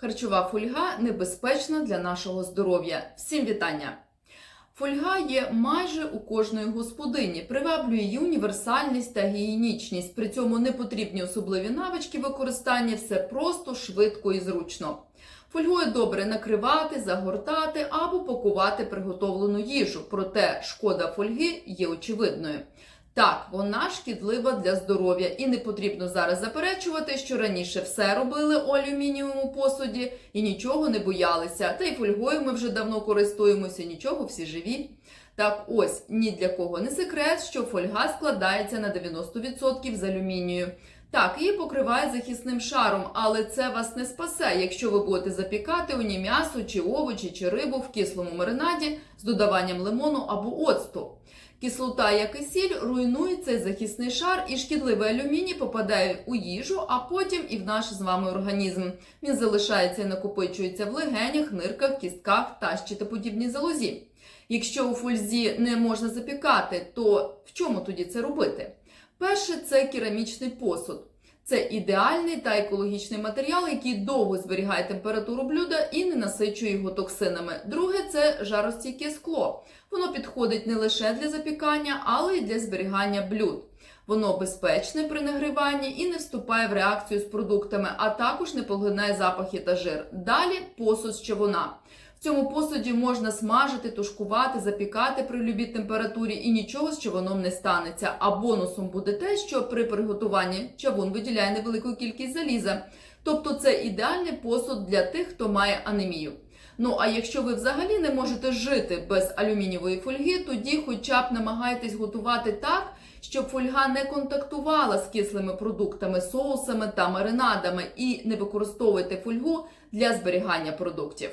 Харчова фольга небезпечна для нашого здоров'я. Всім вітання! Фольга є майже у кожної господині, приваблює її універсальність та гігієнічність. При цьому не потрібні особливі навички використання, все просто, швидко і зручно. Фольгою добре накривати, загортати або пакувати приготовлену їжу. Проте шкода фольги є очевидною. Так, вона шкідлива для здоров'я, і не потрібно зараз заперечувати, що раніше все робили у алюмінієвому посуді і нічого не боялися. Та й фольгою ми вже давно користуємося, нічого, всі живі. Так ось ні для кого не секрет, що фольга складається на 90% з алюмінію. Так, її покриває захисним шаром, але це вас не спасе, якщо ви будете запікати у ній м'ясо чи овочі чи рибу в кислому маринаді з додаванням лимону або оцту. Кислота, як і сіль, руйнує цей захисний шар, і шкідливий алюміній попадає у їжу, а потім і в наш з вами організм. Він залишається і накопичується в легенях, нирках, кістках та щитоподібній залозі. Якщо у фользі не можна запікати, то в чому тоді це робити? Перше це керамічний посуд. Це ідеальний та екологічний матеріал, який довго зберігає температуру блюда і не насичує його токсинами. Друге це жаростійке скло. Воно підходить не лише для запікання, але й для зберігання блюд. Воно безпечне при нагріванні і не вступає в реакцію з продуктами, а також не поглинає запахи та жир. Далі посуд з. В цьому посуді можна смажити, тушкувати, запікати при любій температурі і нічого з човуном не станеться. А бонусом буде те, що при приготуванні чавун виділяє невелику кількість заліза. Тобто це ідеальний посуд для тих, хто має анемію. Ну а якщо ви взагалі не можете жити без алюмінієвої фольги, тоді хоча б намагайтесь готувати так, щоб фольга не контактувала з кислими продуктами, соусами та маринадами, і не використовуйте фольгу для зберігання продуктів.